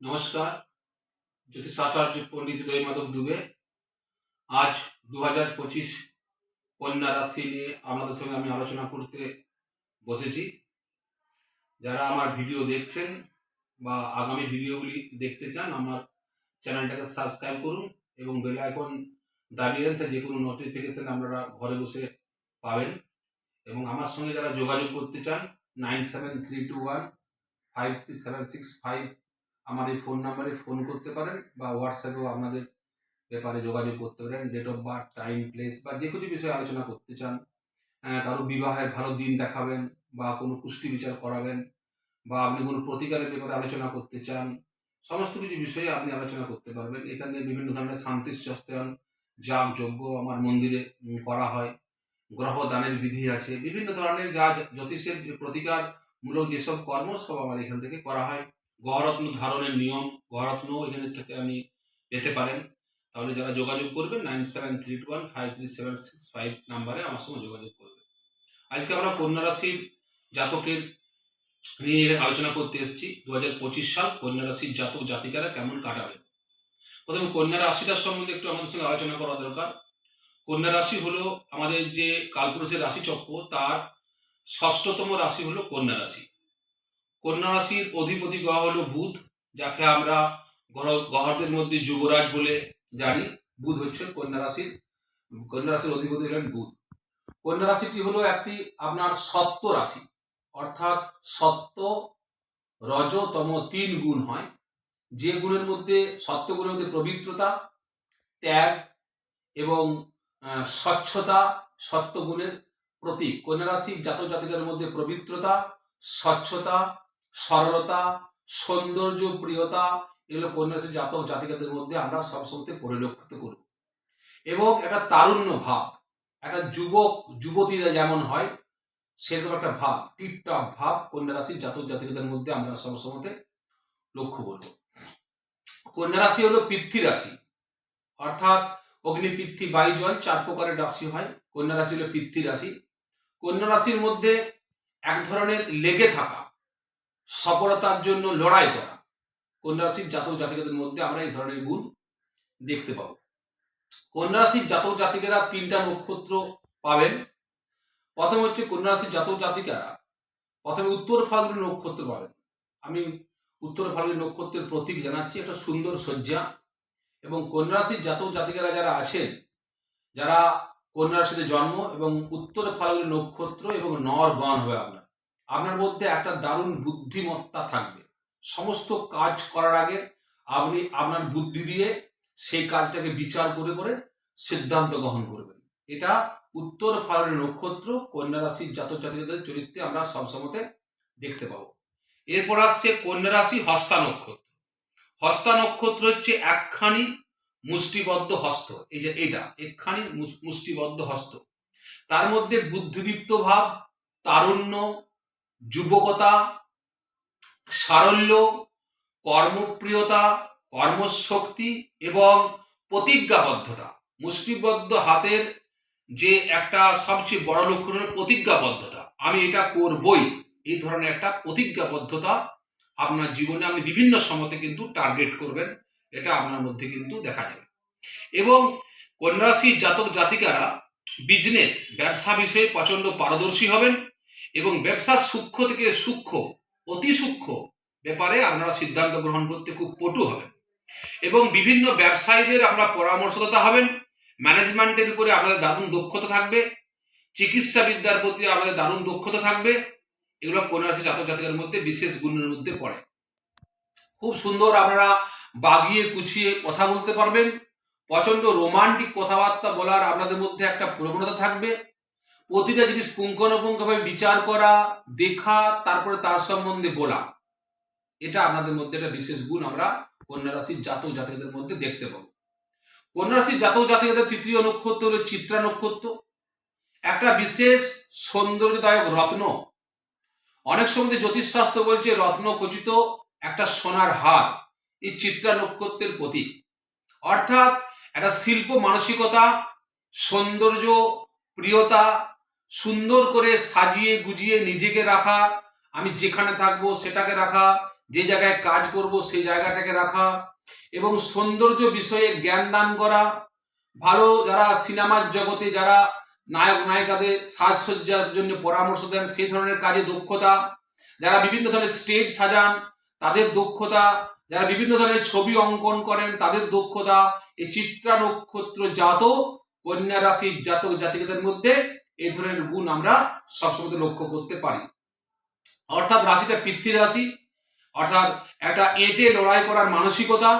নমস্কার, জ্যোতিষাচার্য পণ্ডিত উদয় মাধব দুবে। আজ দু হাজার পঁচিশ কন্যা রাশি নিয়ে আপনাদের সঙ্গে আমি আলোচনা করতে বসেছি। যারা আমার ভিডিও দেখছেন বা আগামী ভিডিওগুলি দেখতে চান, আমার চ্যানেলটাকে সাবস্ক্রাইব করুন এবং বেল আইকন দাবিয়ে দেন যে কোনো নোটিফিকেশন আপনারা ঘরে বসে পাবেন। এবং আমার সঙ্গে যারা যোগাযোগ করতে চান, nine seven three two one, five three seven six five আমার এই ফোন নাম্বারে ফোন করতে পারেন বা হোয়াটসঅ্যাপেও আপনাদের ব্যাপারে যোগাযোগ করতে পারেন। Date of birth time place বা যে কিছু বিষয়ে আলোচনা করতে চান কারও বিবাহের ভালো দিন দেখাবেন বা কোনো পুষ্টি বিচার করাবেন বা আপনি কোনো প্রতিকারের ব্যাপারে আলোচনা করতে চান, সমস্ত কিছু বিষয়ে আপনি আলোচনা করতে পারবেন। এখানে বিভিন্ন ধরনের শান্তি সস্তায়ন যাগ যজ্ঞ আমার মন্দিরে করা হয়। গ্রহ দানের বিধি আছে। বিভিন্ন ধরনের যা জ্যোতিষের প্রতিকারমূলক যেসব কর্ম সব আমার এখান থেকে করা হয়। গহরত্ন ধারণের নিয়ম গহরত্ন এখানে থেকে আপনি পেতে পারেন। তাহলে যারা যোগাযোগ করবেন, nine seven three two one, five three seven six, five নাম্বারে আমার সঙ্গে যোগাযোগ করবেন। আজকে আমরা কন্যা রাশির জাতকের নিয়ে আলোচনা করতে এসেছি। দু হাজার পঁচিশ সাল কন্যা রাশির জাতক জাতিকারা কেমন কাটাবে? প্রথমে কন্যা রাশিটার সম্বন্ধে একটু আমাদের সঙ্গে আলোচনা করা দরকার। কন্যা রাশি হলো আমাদের যে কালপুরুষের রাশিচক্র, তার ষষ্ঠতম রাশি হলো কন্যা রাশি কন্যা রাশির অধিপতি গ্রহ হলো বুধ, যাকে আমরা গ্রহ- গ্রহদের মধ্যে যুবরাজ বলে জানি। বুধ হচ্ছে কন্যা রাশির কন্যা রাশির অধিপতি হলেন বুধ। কন্যা রাশিটি হলো একটি আপনার সত্য রাশি, অর্থাৎ সত্য রজতম তিন গুণ হয়, যে গুণের মধ্যে সত্য গুণের মধ্যে পবিত্রতা, ত্যাগ এবং স্বচ্ছতা সত্য গুণের প্রতীক। কন্যা রাশি জাতক জাতিকার মধ্যে পবিত্রতা, স্বচ্ছতা সরলতা, সৌন্দর্য, প্রিয়তা এগুলো কন্যা জাতক জাতিকাদের মধ্যে আমরা সবসময় পরিলক্ষিত করব এবং একটা তারুণ্য ভাব, একটা যুবক, যুবতীরা যেমন হয়, সেরকম একটা ভাব, টিপটপ ভাব কন্যা রাশির জাতক জাতিকাদের মধ্যে আমরা সবসময় লক্ষ্য করব। কন্যা রাশি হলো পৃথ্বী রাশি, অর্থাৎ অগ্নি পৃথ্বী বায়ু জল চার প্রকারের রাশি হয়। কন্যা রাশি হলো পৃথ্বী রাশি কন্যা রাশির মধ্যে এক ধরনের লেগে থাকা সফলতার জন্য লড়াই করা। কন্যা রাশির জাতক জাতিকাদের মধ্যে আমরা এই ধরনের গুণ দেখতে পাবো। কন্যা রাশির জাতক জাতিকেরা তিনটা নক্ষত্র পাবেন। প্রথম হচ্ছে কন্যা রাশির জাতক জাতিকারা। প্রথমে উত্তর ফাল্গুনি নক্ষত্র পাবেন। আমি উত্তর ফাল্গুনি নক্ষত্রের প্রতীক জানাচ্ছি, একটা সুন্দর শয্যা। এবং কন্যা রাশির জাতক জাতিকারা যারা আছেন, যারা কন্যা রাশিতে জন্ম এবং উত্তর ফাল্গুনি নক্ষত্র এবং নর গণ হবে আপনার আপনার মধ্যে একটা দারুণ বুদ্ধিমত্তা থাকবে। সমস্ত কাজ করার আগে আপনি আপনার বুদ্ধি দিয়ে সেই কাজটাকে বিচার করে করে সিদ্ধান্ত গ্রহণ করবেন। এটা উত্তর ফাল্গুনি নক্ষত্র, কন্যা রাশির জাতক জাতিকাদের চরিত্রে আমরা সবসময় দেখতে পাবো। এরপর আসছে কন্যা রাশি, হস্তা নক্ষত্র। হস্তা নক্ষত্র হচ্ছে একখানি মুষ্টিবদ্ধ হস্ত। এই যে এটা, একখানি মুষ্টিবদ্ধ হস্ত। তার মধ্যে বুদ্ধিদীপ্ত ভাব, তারুণ্য যুবকতা, সারল্য, কর্মপ্রিয়তা, কর্মশক্তি এবং প্রতিজ্ঞাবদ্ধতা। মুষ্টিবদ্ধ হাতের যে একটা সবচেয়ে বড় লক্ষণ প্রতিজ্ঞাবদ্ধতা। আমি এটা করবই। এই ধরনের একটা প্রতিজ্ঞাবদ্ধতা আপনার জীবনে আপনি বিভিন্ন সময়তে কিন্তু টার্গেট করবেন। এটা আপনার মধ্যে কিন্তু দেখা যাবে। এবং কন্যারাশির জাতক জাতিকারা বিজনেস ব্যবসা বিষয়ে প্রচণ্ড পারদর্শী হবেন। এবং ব্যবসার সূক্ষ্ম থেকে সূক্ষ্ম, অতি সূক্ষ্ম ব্যাপারে আপনারা সিদ্ধান্ত গ্রহণ করতে খুব পটু হবেন। এবং বিভিন্ন ব্যবসায়ীদের আপনারা পরামর্শদাতা হবেন, ম্যানেজমেন্টের উপরে আপনাদের দারুণ দক্ষতা থাকবে চিকিৎসা বিদ্যার প্রতি আপনাদের দারুণ দক্ষতা থাকবে, এগুলো কন্যারাশি জাতক জাতিকার মধ্যে বিশেষ গুণের মধ্যে পড়ে। খুব সুন্দর আপনারা বাগিয়ে কুছিয়ে কথা বলতে পারবেন প্রচণ্ড রোমান্টিক কথাবার্তা বলার আপনাদের মধ্যে একটা প্রবণতা থাকবে প্রতিটা জিনিস পুঙ্খানুপুঙ্খভাবে বিচার করা, দেখা, তারপরে তার সম্বন্ধে বলা। এটা আপনাদের মধ্যে একটা বিশেষ গুণ আমরা কন্যা রাশির জাতক জাতিকাদের মধ্যে দেখতে পাবো। কন্যা রাশির জাতক জাতিকাদের তৃতীয় নক্ষত্র হলো চিত্রা নক্ষত্র। একটা বিশেষ সৌন্দর্যদায়ক রত্ন। অনেক সময় জ্যোতিষশাস্ত্র বলছে, রত্ন খচিত একটা সোনার হার। এই চিত্রা নক্ষত্রের প্রতীক। অর্থাৎ একটা শিল্প মানসিকতা, সৌন্দর্য, প্রিয়তা সুন্দর করে সাজিয়ে গুজিয়ে নিজেকে রাখা, আমি যেখানে থাকব সেটাকে রাখা, যে জায়গায় কাজ করব সেই জায়গাটাকে রাখা, এবং সৌন্দর্য বিষয়ে জ্ঞান দান করা, ভালো যারা সিনেমার জগতে যারা নায়ক, নায়িকাদের সাজসজ্জার জন্য পরামর্শ দেন, সেই ধরনের কাজে দক্ষতা, যারা বিভিন্ন ধরনের স্টেজ সাজান, তাদের দক্ষতা, যারা বিভিন্ন ধরনের ছবি অঙ্কন করেন, তাদের দক্ষতা, এই চিত্রা নক্ষত্র জাত কন্যা রাশির জাতক, জাতিকাদের মধ্যে এই ধরনের গুণ আমরা সবসময় লক্ষ্য করতে পারি। অর্থাৎ রাশিটা পিতৃ রাশি, অর্থাৎ একটা এঁটে লড়াই করার মানসিকতা,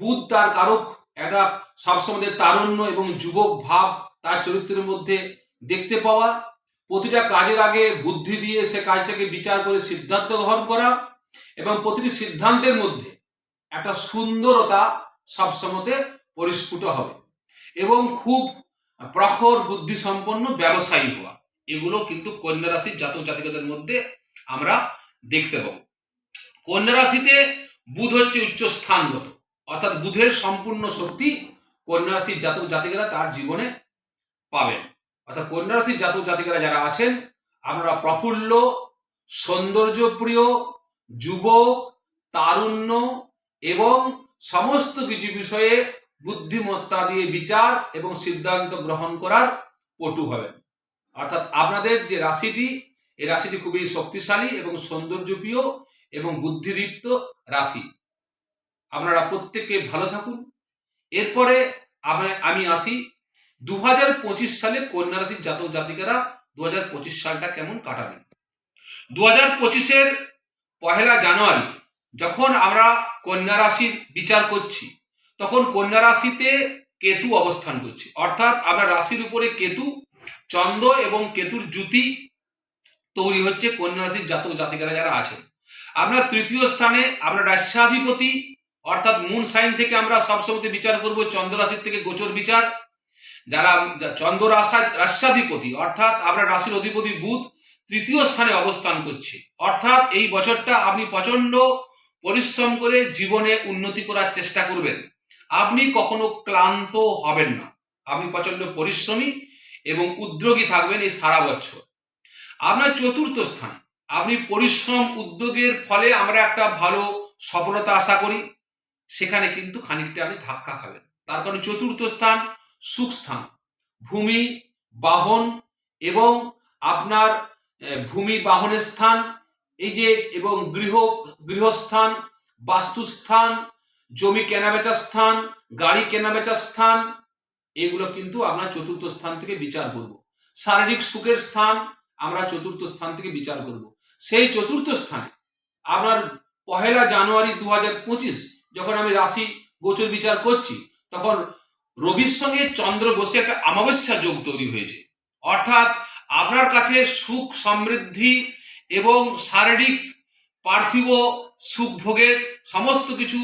বুধ তার কারক, একটা সবসময় তারুণ্য এবং যুবক ভাব তার চরিত্রের মধ্যে দেখতে পাওয়া। প্রতিটা কাজের আগে বুদ্ধি দিয়ে সে কাজটাকে বিচার করে সিদ্ধান্ত গ্রহণ করা এবং প্রতিটি সিদ্ধান্তের মধ্যে একটা সুন্দরতা সবসময়তে পরিস্ফুট হবে এবং খুব প্রখর বুদ্ধি সম্পন্ন ব্যবসায়ী হওয়া। এগুলো কিন্তু কন্যা রাশির জাতক জাতিকাদের মধ্যে আমরা দেখতে পাবো। কন্যা রাশিতে বুধ হচ্ছে উচ্চ স্থানগত। অর্থাৎ বুধের সম্পূর্ণ শক্তি কন্যা রাশির জাতক জাতিকারা তার জীবনে পাবেন। অর্থাৎ কন্যা রাশির জাতক জাতিকারা যারা আছেন, আপনারা প্রফুল্ল, সৌন্দর্যপ্রিয়, যুবক, তারুণ্য এবং সমস্ত কিছু বিষয়ে বুদ্ধিমত্তা দিয়ে বিচার এবং সিদ্ধান্ত গ্রহণ করার পটু হবেন। অর্থাৎ আপনাদের যে রাশিটি এই রাশিটি খুবই শক্তিশালী এবং সৌন্দর্যপ্রিয় এবং বুদ্ধিদীপ্ত রাশি। আপনারা প্রত্যেকে ভালো থাকুন। এরপরে আমি- আসি দু পঁচিশ সালে কন্যা রাশির জাতক জাতিকারা দু পঁচিশ সালটা কেমন কাটাবেন দু হাজার পঁচিশের পহেলা জানুয়ারি, যখন আমরা কন্যা রাশির বিচার করছি তখন কন্যা রাশিতে কেতু অবস্থান করছে। অর্থাৎ আমরা রাশির উপরে কেতু, চন্দ্র এবং কেতুর জুতি তৈরি হচ্ছে কন্যা রাশির জাতক জাতিকারা যারা আছেন। আমরা তৃতীয় স্থানে আমরা রাষ্ট্রাধিপতি অর্থাৎ মুন সাইন থেকে আমরা সবসময় বিচার করব, চন্দ্র রাশির থেকে গোচর বিচার। যারা চন্দ্র রাশা রাষ্ট্রাধিপতি অর্থাৎ আমরা রাশির অধিপতি বুধ তৃতীয় স্থানে অবস্থান করছে। অর্থাৎ এই বছরটা আপনি প্রচণ্ড পরিশ্রম করে জীবনে উন্নতি করার চেষ্টা করবেন। আপনি কখনো ক্লান্ত হবেন না। আপনি প্রচণ্ড পরিশ্রমী এবং উদ্যোগী থাকবেন এই সারা বছর। আপনার চতুর্থ স্থান। আপনি পরিশ্রম উদ্যোগের ফলে আমরা একটা ভালো সফলতা আশা করি। সেখানে কিন্তু খানিকটা আপনি ধাক্কা খাবেন। তার কারণে চতুর্থ স্থান সুখ স্থান। ভূমি, বাহন এবং আপনার ভূমি, বাহনের স্থান, এই যে এবং গৃহ, গৃহস্থান, বাস্তুস্থান জমি কেনাবেচার স্থান, গাড়ি কেনাবেচার স্থান, এগুলো কিন্তু আমরা চতুর্থ স্থান থেকে বিচার করব। শারীরিক সুখের স্থান আমরা চতুর্থ স্থান থেকে বিচার করব। সেই চতুর্থ স্থানে আপনার পহেলা জানুয়ারি দু যখন আমি রাশি গোচর বিচার করছি, তখন রবির সঙ্গে চন্দ্র বসে একটা অমাবস্যা যোগ তৈরি হয়েছে। অর্থাৎ আপনার কাছে সুখ, সমৃদ্ধি এবং শারীরিক, পার্থিব সুখ ভোগের সমস্ত কিছু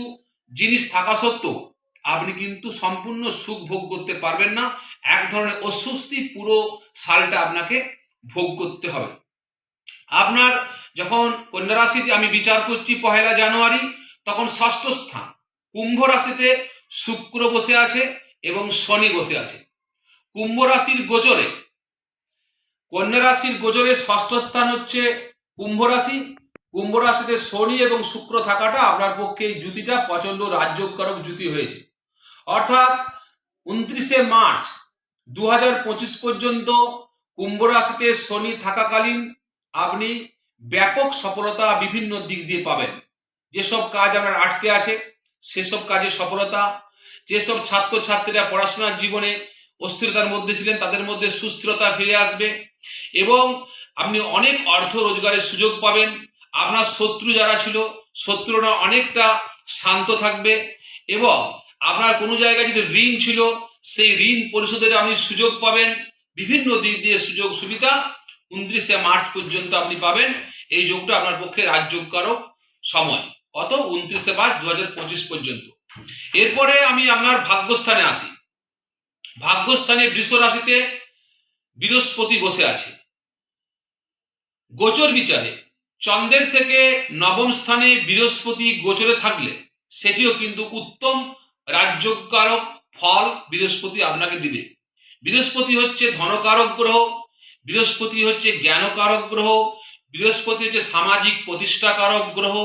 জিনিস থাকা সত্ত্বেও আপনি কিন্তু সম্পূর্ণ সুখ ভোগ করতে পারবেন না। এক ধরনের অস্বস্তি পুরো সালটা আপনাকে ভোগ করতে হবে। আপনার যখন কন্যা রাশিতে আমি বিচার করছি পহেলা জানুয়ারি, তখন ষষ্ঠ স্থান, কুম্ভ রাশিতে শুক্র বসে আছে এবং শনি বসে আছে। কুম্ভ রাশির গোচরে, কন্যা রাশির গোচরে ষষ্ঠ স্থান হচ্ছে কুম্ভ রাশি কুম্ভ রাশিতে শনি এবং শুক্র থাকাটা আপনার পক্ষে এই জুতিটা প্রচণ্ড রাজ্যকারক জুতি হয়েছে। অর্থাৎ উনত্রিশে মার্চ দু হাজার পঁচিশ পর্যন্ত কুম্ভ রাশিতে শনি থাকাকালীন আপনি ব্যাপক সফলতা বিভিন্ন দিক দিয়ে পাবেন। যেসব কাজ আপনার আটকে আছে, সেসব কাজে সফলতা। যেসব ছাত্র ছাত্রীরা পড়াশোনার জীবনে অস্থিরতার মধ্যে ছিলেন, তাদের মধ্যে সুস্থিরতা ফিরে আসবে এবং আপনি অনেক অর্থ রোজগারের সুযোগ পাবেন। আপনার শত্রু যারা ছিল, শত্রুরা অনেকটা শান্ত থাকবে এবং আপনার কোনো জায়গায় যদি ঋণ ছিল, সেই ঋণ পরিশোধের আপনি সুযোগ পাবেন। বিভিন্ন দিক দিয়ে সুযোগ সুবিধা, উনত্রিশে মার্চ পর্যন্ত আপনি পাবেন। এই যোগটা আপনার পক্ষে রাজযোগকারক সময়। কত? উনত্রিশে মার্চ দু হাজার পঁচিশ পর্যন্ত। এরপরে আমি আপনার ভাগ্যস্থানে আসি। ভাগ্যস্থানে বৃষ রাশিতে বৃহস্পতি বসে আছে। গোচর বিচারে। চন্দ্রের থেকে নবম স্থানে বৃহস্পতি গোচরে থাকলে সেটিও কিন্তু উত্তম রাজ্যকারক ফল বৃহস্পতি আপনাকে দিবে। বৃহস্পতি হচ্ছে ধনকারক গ্রহ, বৃহস্পতি হচ্ছে জ্ঞানকারক গ্রহ, বৃহস্পতি হচ্ছে সামাজিক প্রতিষ্ঠাকারক গ্রহ,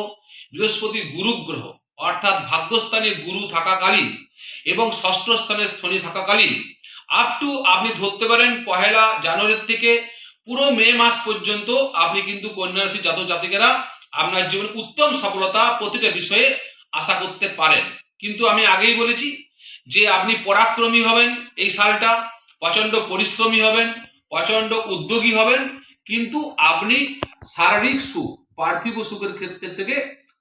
বৃহস্পতি গুরু গ্রহ, অর্থাৎ ভাগ্যস্থানে গুরু থাকাকালীন এবং ষষ্ঠ স্থানে শনি থাকাকালীন। আপ টু আপনি ধরতে পারেন পহেলা জানুয়ারির থেকে পুরো মে মাস পর্যন্ত আপনি কিন্তু কন্যা রাশি জাতক জাতিকেরা আপনার জীবনে উত্তম সফলতা প্রতিটা বিষয়ে আশা করতে পারেন। কিন্তু আমি আগেই বলেছি যে আপনি পরাক্রমী হবেন এই সালটা প্রচণ্ড পরিশ্রমী হবেন প্রচণ্ড উদ্যোগী হবেন, কিন্তু আপনি শারীরিক সুখ, পার্থিব সুখের ক্ষেত্রে থেকে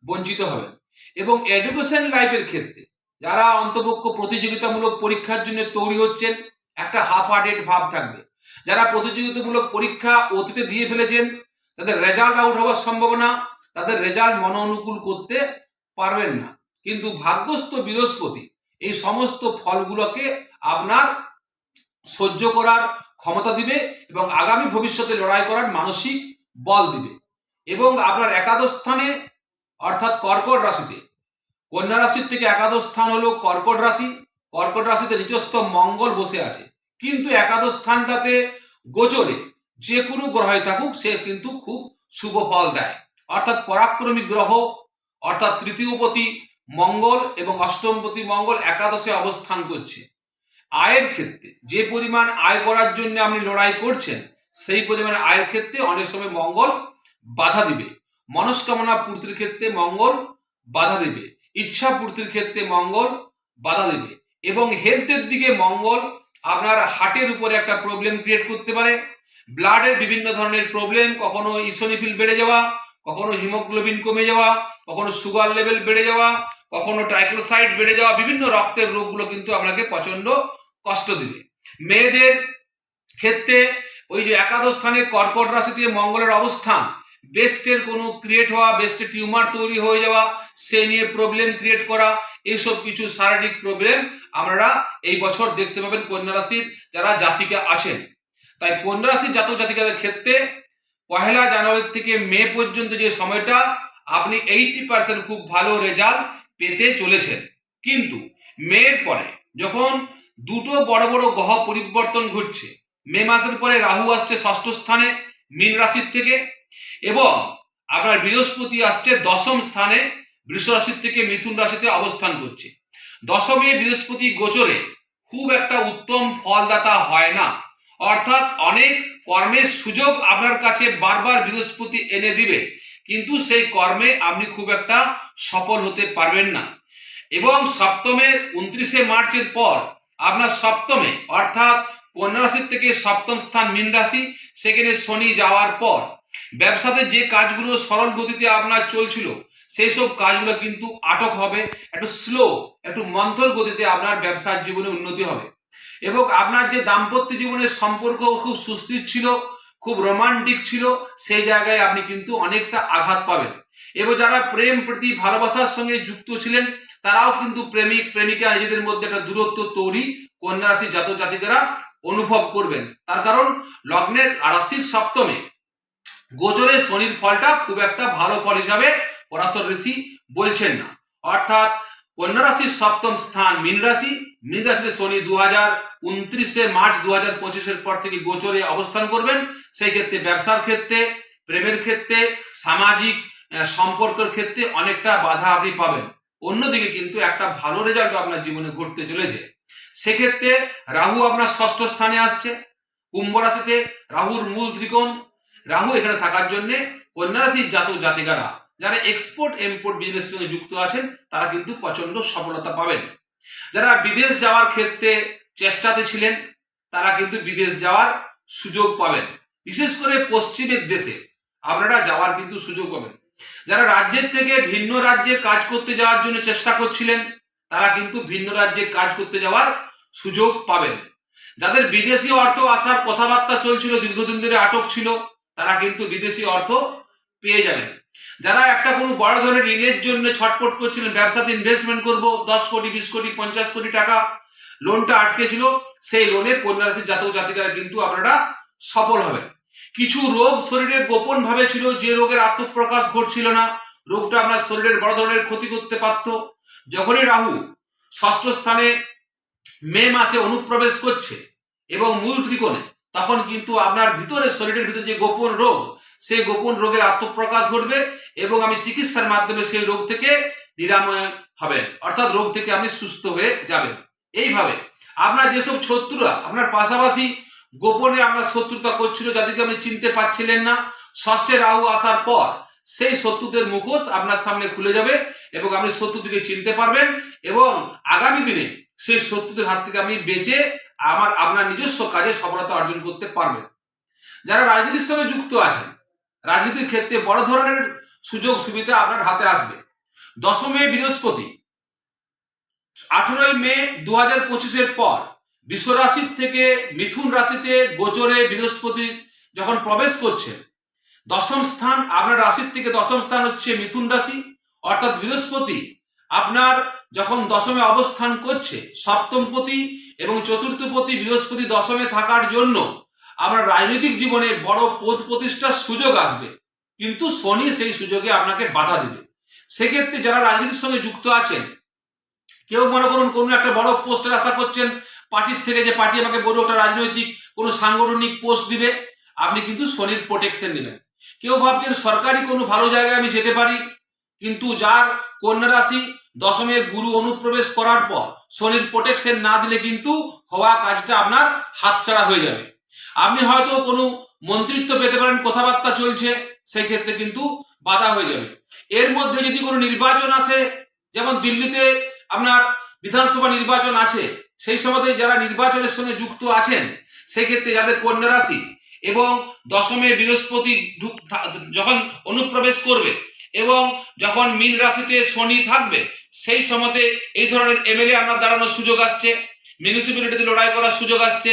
বঞ্চিত হবেন এবং এডুকেশন লাইফের ক্ষেত্রে যারা অন্তপক্ষ প্রতিযোগিতামূলক পরীক্ষার জন্য তৈরি হচ্ছেন, একটা হাফ হার্টেড ভাব থাকবে। যারা প্রতিযোগিতামূলক পরীক্ষা অতীতে দিয়ে ফেলেছেন, তাদের রেজাল্ট আউট হওয়ার সম্ভাবনা, তাদের রেজাল্ট মন অনুকূল করতে পারবেন না। কিন্তু ভাগ্যস্থ বৃহস্পতি এই সমস্ত ফলগুলোকে আপনার সহ্য করার ক্ষমতা দিবে এবং আগামী ভবিষ্যতে লড়াই করার মানসিক বল দিবে। এবং আপনার একাদশ স্থানে, অর্থাৎ কর্কট রাশিতে, কন্যা রাশির থেকে একাদশ স্থান হলো কর্কট রাশি। কর্কট রাশিতে নিজস্ব মঙ্গল বসে আছে। কিন্তু একাদশ স্থানটাতে গোচরে যে কোনো গ্রহে থাকুক, সে কিন্তু খুব শুভ ফল দেয়। অর্থাৎ পরাক্রমী গ্রহ, অর্থাৎ তৃতীয়পতি মঙ্গল এবং অষ্টমপতি মঙ্গল একাদশে অবস্থান করছে। আয়ের ক্ষেত্রে যে পরিমাণ আয় করার জন্য আপনি লড়াই করছেন, সেই পরিমাণ আয়ের ক্ষেত্রে অনেক সময় মঙ্গল বাধা দিবে। মনস্কামনা পূর্তির ক্ষেত্রে মঙ্গল বাধা দেবে। ইচ্ছা পূর্তির ক্ষেত্রে মঙ্গল বাধা দেবে। এবং হেলথের দিকে মঙ্গল আপনার হার্টের উপরে একটা প্রবলেম ক্রিয়েট করতে পারে। ব্লাডের বিভিন্ন ধরনের প্রবলেম কখনো ইসোনিফিল বেড়ে যাওয়া, কখনো হিমোগ্লোবিন কমে যাওয়া, কখনো সুগার লেভেল বেড়ে যাওয়া, কখনো ট্রাইক্লোসাইড বেড়ে যাওয়া, বিভিন্ন রক্তের রোগগুলো কিন্তু আপনাকে প্রচণ্ড কষ্ট দিবে। মেয়েদের ক্ষেত্রে ওই যে একাদশ স্থানে কর্কট রাশিতে মঙ্গলের অবস্থান বেস্টের কোনো ক্রিয়েট হওয়া বেস্টে টিউমার তৈরি হয়ে যাওয়া, সে নিয়ে প্রবলেম ক্রিয়েট করা এইসব কিছু শারীরিক প্রবলেম আপনারা এই বছর দেখতে পাবেন কন্যা রাশির যারা জাতিকা আছেন। তাই কন্যা রাশির জাতক জাতিকাদের ক্ষেত্রে পহেলা জানুয়ারি থেকে মে পর্যন্ত যে সময়টা, আপনি এইটি পার্সেন্ট খুব ভালো রেজাল্ট পেতে চলেছেন। কিন্তু মেয়ের পরে যখন দুটো বড় বড় গ্রহ পরিবর্তন ঘটছে, মে মাসের পরে রাহু আসছে ষষ্ঠ স্থানে, মীন রাশির থেকে, এবং আপনার বৃহস্পতি আসছে দশম স্থানে বৃষ রাশির থেকে মিথুন রাশিতে অবস্থান করছে। দশমে বৃহস্পতি গোচরে খুব একটা উত্তম ফলদাতা হয় না। অর্থাৎ অনেক কর্মের সুযোগ আপনার কাছে বারবার বৃহস্পতি এনে দিবে, কিন্তু সেই কর্মে আপনি খুব একটা সফল হতে পারবেন না। এবং সপ্তমে, উনত্রিশে মার্চের পর আপনার সপ্তমে, অর্থাৎ কন্যা রাশির থেকে সপ্তম স্থান মীন রাশি, সেখানে শনি যাওয়ার পর ব্যবসাতে যে কাজগুলো সরল গতিতে আপনার চলছিল সেই সব কাজগুলো কিন্তু আটক হবে। একটু স্লো একটু মন্থর গতিতে আপনার ব্যবসার জীবনে উন্নতি হবে। এবং আপনার যে দাম্পত্য জীবনের সম্পর্ক খুব সুস্থির ছিল, খুব রোমান্টিক ছিল, সেই জায়গায় আপনি কিন্তু অনেকটা আঘাত পাবেন। এবং যারা প্রেম প্রীতি ভালোবাসার সঙ্গে যুক্ত ছিলেন, তারাও কিন্তু প্রেমিক, প্রেমিকা নিজেদের মধ্যে একটা দূরত্ব তৈরি কন্যা রাশির জাতক জাতিকেরা অনুভব করবেন। তার কারণ, লগ্নের রাশির সপ্তমে গোচরে শনির ফলটা খুব একটা ভালো ফল হিসাবে পরাশর ঋষি বলছেন না। অর্থাৎ কন্যা সপ্তম স্থান মীন রাশি। মীন রাশিতে শনি দু হাজার উনত্রিশে মার্চ দু হাজার পঁচিশের পর থেকে গোচরে অবস্থান করবেন। সেই ক্ষেত্রে ব্যবসার ক্ষেত্রে, প্রেমের ক্ষেত্রে, সামাজিক সম্পর্কের ক্ষেত্রে অনেকটা বাধা আপনি পাবেন। অন্যদিকে কিন্তু একটা ভালো রেজাল্ট আপনার জীবনে ঘটতে চলেছে। সেক্ষেত্রে রাহু আপনার ষষ্ঠ স্থানে আসছে। কুম্ভ রাশিতে রাহুর মূল ত্রিকোণ। রাহু এখানে থাকার জন্য কন্যা রাশির জাতক জাতিকারা যারা এক্সপোর্ট ইম্পোর্ট বিজনেসের সঙ্গে যুক্ত আছেন, তারা কিন্তু প্রচণ্ড সফলতা পাবেন। যারা বিদেশ যাওয়ার ক্ষেত্রে চেষ্টাতে ছিলেন, তারা কিন্তু বিদেশ যাওয়ার সুযোগ পাবেন। বিশেষ করে পশ্চিমের দেশে আপনারা যাওয়ার কিন্তু সুযোগ পাবেন। যারা রাজ্যের থেকে ভিন্ন রাজ্যে কাজ করতে যাওয়ার জন্য চেষ্টা করছিলেন, তারা কিন্তু ভিন্ন রাজ্যে কাজ করতে যাওয়ার সুযোগ পাবেন। যাদের বিদেশি অর্থ আসার কথাবার্তা চলছিল, দীর্ঘদিন ধরে আটক ছিল, তারা কিন্তু বিদেশি অর্থ পেয়ে যাবেন। যারা একটা কোনো বড় ধরনের ঋণের জন্য ছটপট করছিলেন, ব্যবসাতে ইনভেস্টমেন্ট করব, দশ কোটি, বিশ কোটি, পঞ্চাশ কোটি টাকা লোনটা আটকে ছিল সেই লোনে কন্যা জাতক জাতিকারা কিন্তু আপনারা সফল হবে কিছু রোগ শরীরে গোপন ভাবে ছিল, যে রোগের আত্মপ্রকাশ ঘটছিল না, রোগটা আপনার শরীরের বড় ধরনের ক্ষতি করতে পারত। যখনই রাহু ষষ্ঠ স্থানে মে মাসে অনুপ্রবেশ করছে এবং মূল ত্রিকোণে, তখন কিন্তু আপনার ভিতরে শরীরের ভিতরে যে গোপন রোগ সেই গোপন রোগের আত্মপ্রকাশ ঘটবে এবং আমি চিকিৎসার মাধ্যমে সেই রোগ থেকে নিরাময় হবেন। অর্থাৎ রোগ থেকে আপনি সুস্থ হয়ে যাবেন। এইভাবে আপনার যেসব শত্রুরা, আপনার পাশাপাশি গোপনে আপনার শত্রুতা করছিল যাদেরকে আপনি চিনতে পারছিলেন না, ষষ্ঠে রাহু আসার পর সেই শত্রুদের মুখোশ আপনার সামনে খুলে যাবে এবং আপনি শত্রুদিকে চিনতে পারবেন এবং আগামী দিনে সেই শত্রুদের হাত থেকে আপনি বেঁচে আমার, আপনার নিজস্ব কাজে সফলতা অর্জন করতে পারবেন। যারা রাজনীতির সঙ্গে যুক্ত আছেন রাজনীতির ক্ষেত্রে বড় ধরনের সুযোগ সুবিধা আপনার হাতে আসবে। দশমে বৃহস্পতি। আঠেরোই মে দু হাজার পঁচিশের পর বিশ্ব রাশির থেকে মিথুন রাশিতে গোচরে বৃহস্পতি যখন প্রবেশ করছে, দশম স্থান আপনার রাশির থেকে দশম স্থান হচ্ছে মিথুন রাশি। অর্থাৎ বৃহস্পতি আপনার যখন দশমে অবস্থান করছে, সপ্তমপতি এবং চতুর্থপতি বৃহস্পতি দশমে থাকার জন্য আপনার রাজনৈতিক জীবনে বড় পদ প্রতিষ্ঠার সুযোগ আসবে। কিন্তু শনি সেই সুযোগে আপনাকে বাধা দিবে। সেক্ষেত্রে যারা রাজনীতির সঙ্গে যুক্ত আছেন, কেউ মনে করুন কোনো একটা বড় পোস্টের আশা করছেন, পার্টির থেকে যে পার্টি আমাকে বড় একটা রাজনৈতিক, কোনো সাংগঠনিক পোস্ট দিবে, আপনি কিন্তু শনির প্রোটেকশন নেবেন। কেউ ভাবছেন সরকারি কোনো ভালো জায়গায় আমি যেতে পারি, কিন্তু যার কন্যা রাশি দশমে গুরু অনুপ্রবেশ করার পর শনির প্রোটেকশন না দিলে কিন্তু হওয়া কাজটা আপনার হাতছাড়া হয়ে যাবে। আপনি হয়তো কোনো মন্ত্রিত্ব পেতে পারেন, কথাবার্তা চলছে সেই ক্ষেত্রে কিন্তু বাধা হয়ে যাবে। এর মধ্যে যদি কোনো নির্বাচন আসে, যেমন দিল্লিতে আপনার বিধানসভা নির্বাচন আছে, সেই সময় যারা নির্বাচনের সঙ্গে যুক্ত আছেন, সেক্ষেত্রে যাদের কন্যা রাশি এবং দশমে বৃহস্পতি যখন অনুপ্রবেশ করবে এবং যখন মীন রাশিতে শনি থাকবে, সেই সময়তে এই ধরনের এমএলএ আপনার দাঁড়ানোর সুযোগ আসছে। মিউনিসিপ্যালিটিতে লড়াই করার সুযোগ আসছে।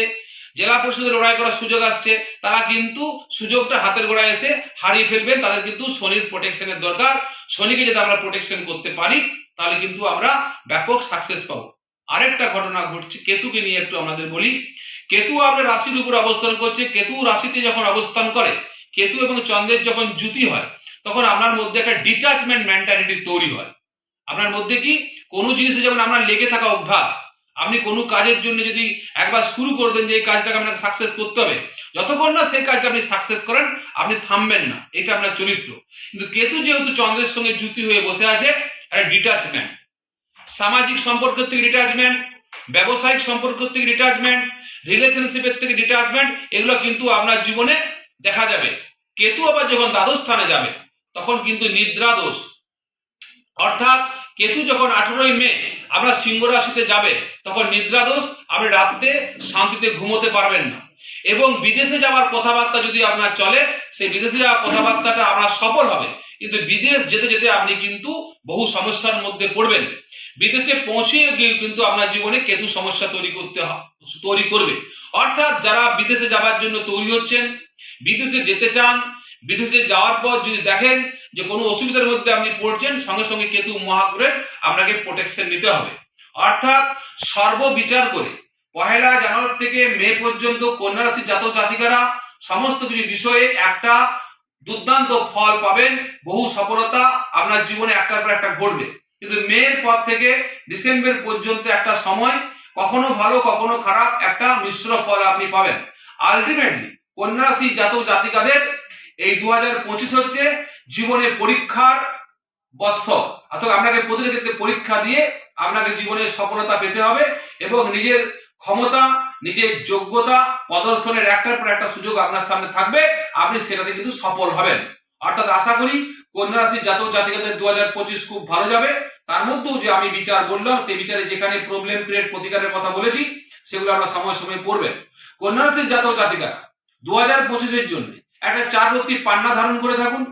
জেলা পরিষদে লড়াই করার সুযোগ আসছে, তারা কিন্তু সুযোগটা হাতের গোড়ায় এসে হারিয়ে ফেলবেন, তাদের কিন্তু শনির প্রোটেকশনের দরকার। শনিকে যদি আমরা প্রোটেকশন করতে পারি, তাহলে কিন্তু আমরা ব্যাপক সাকসেস পাবো। আরেকটা ঘটনা ঘটছে, কেতুকে নিয়ে একটু আমাদের বলি। কেতু আপনার রাশির উপর অবস্থান করছে, কেতু রাশিতে যখন অবস্থান করে, কেতু এবং চন্দ্রের যখন জুতি হয়, তখন আপনার মধ্যে একটা ডিটাচমেন্ট মেন্টালিটি তৈরি হয়। আপনার মধ্যে কি কোনো জিনিসে যেমন আপনার লেগে থাকা অভ্যাস আপনি কোনো কাজের জন্য যদি একবার শুরু করে দেন যে এই কাজটাকে আপনাকে সাকসেস করতে হবে, যতক্ষণ না সেই কাজটা আপনি সাকসেস করেন, আপনি থামবেন না। এটা আপনার চরিত্র। কিন্তু কেতু যেহেতু চন্দ্রের সঙ্গে জুতি হয়ে বসে আছে, একটা ডিটাচমেন্ট সামাজিক সম্পর্কের থেকে ডিটাচমেন্ট ব্যবসায়িক সম্পর্কের থেকে ডিটাচমেন্ট রিলেশনশিপের থেকে ডিটাচমেন্ট এগুলো কিন্তু আপনার জীবনে দেখা যাবে। কেতু আবার যখন দ্বাদশ স্থানে যাবে, তখন কিন্তু নিদ্রা দোষ। অর্থাৎ কেতু যখন আঠেরোই মে আপনার সিংহ রাশিতে যাবে, তখন নিদ্রা দোষ আপনি রাত্রে শান্তিতে ঘুমোতে পারবেন না। এবং বিদেশে যাওয়ার কথাবার্তা যদি আপনার চলে, সেই বিদেশে যাওয়ার কথাবার্তাটা আপনার সফল হবে। কিন্তু বিদেশ যেতে যেতে আপনি কিন্তু বহু সমস্যার মধ্যে পড়বেন। বিদেশে পৌঁছে গিয়ে কিন্তু আপনার জীবনে কেতু সমস্যা তৈরি করতে তৈরি করবে। অর্থাৎ যারা বিদেশে যাবার জন্য তৈরি হচ্ছেন, বিদেশে যেতে চান বিদেশে যাওয়ার পর যদি দেখেন যে কোনো অসুবিধার মধ্যে আপনি পড়ছেন, সঙ্গে সঙ্গে কেতু মহাগ্রহের আপনাকে প্রোটেকশন নিতে হবে। অর্থাৎ সর্ববিচার করে পহেলা জানুয়ারি থেকে মে পর্যন্ত কন্যা রাশির জাতক জাতিকারা সমস্ত কিছু বিষয়ে একটা দুর্দান্ত ফল পাবেন, বহু সফলতা আপনার জীবনে একটার পর একটা ঘটবে। কিন্তু মের পর থেকে ডিসেম্বর পর্যন্ত একটা সময় কখনো ভালো, কখনো খারাপ একটা মিশ্র ফল আপনি পাবেন। আলটিমেটলি কন্যা রাশি জাতক জাতিকাদের এই দু হাজার পঁচিশ হচ্ছে জীবনে পরীক্ষার বস্তর। অর্থাৎ আপনাকে প্রতিটি ক্ষেত্রে পরীক্ষা দিয়ে আপনাকে জীবনে সফলতা পেতে হবে এবং নিজের ক্ষমতা, নিজের যোগ্যতা প্রদর্শনের একটার পর একটা সুযোগ আপনার সামনে থাকবে। আপনি সেটাতে কিন্তু সফল হবেন। অর্থাৎ আশা করি কন্যা রাশির জাতক জাতিকাদের দু হাজার পঁচিশ খুব ভালো যাবে। তার মধ্যেও যে আমি বিচার বললাম, সেই বিচারে যেখানে প্রবলেম ক্রিয়েট প্রতিকারের কথা বলেছি, সেগুলো আমরা সময় সময় পড়বেন কন্যা রাশির জাতক জাতিকারা দু হাজার পঁচিশের জন্য একটা চার রত্তি পান্না ধারণ করে থাকুন।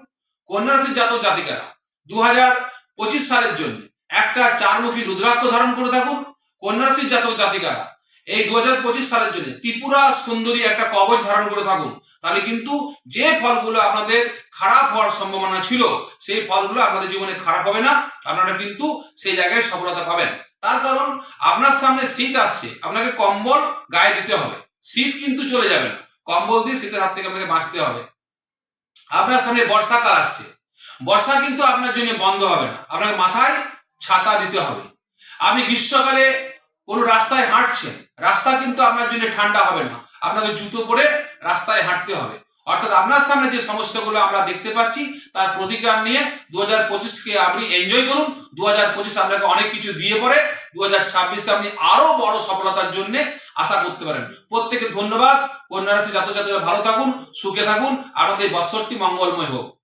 কন্যা রাশির জাতক জাতিকারা দু হাজার পঁচিশ সালের জন্য একটা চারমুখী রুদ্রাক্ষ ধারণ করে থাকুন। কন্যা রাশির জাতক জাতিকারা, এই দু হাজার পঁচিশ সালের জন্য ত্রিপুরা সুন্দরী একটা কবচ ধারণ করে থাকুন। তাহলে কিন্তু যে ফলগুলো আপনাদের খারাপ হওয়ার সম্ভাবনা ছিল, সেই ফলগুলো আপনাদের জীবনে খারাপ হবে না। আপনারা কিন্তু সেই জায়গায় সফলতা পাবেন। তার কারণ আপনার সামনে শীত আসছে, আপনাকে কম্বল গায়ে দিতে হবে। শীত কিন্তু চলে যাবে না। কম্বল দিয়ে শীতের হাত থেকে আপনাকে বাঁচতে হবে। আপনার সামনে বর্ষাকাল আসছে। বর্ষা কিন্তু আপনার জন্য বন্ধ হবে না। আপনাকে মাথায় ছাতা দিতে হবে। আপনি গ্রীষ্মকালে কোনো রাস্তায় হাঁটছেন, রাস্তা কিন্তু আপনার জন্য ঠান্ডা হবে না। আপনাকে জুতো পরে রাস্তায় হাঁটতে হবে। অর্থাৎ আপনার সামনে যে সমস্যাগুলো আমরা দেখতে পাচ্ছি, তার প্রতিকার নিয়ে দু হাজার পঁচিশকে আপনি এনজয় করুন। দু হাজার পঁচিশ আপনাকে অনেক কিছু দিয়ে পরে দু হাজার ছাব্বিশে আপনি আরও বড় সফলতার জন্য আশা করতে পারেন। প্রত্যেকে ধন্যবাদ। কন্যা রাশি জাতক জাতিরা ভালো থাকুন, সুখে থাকুন। আমাদের বৎসরটি মঙ্গলময় হোক।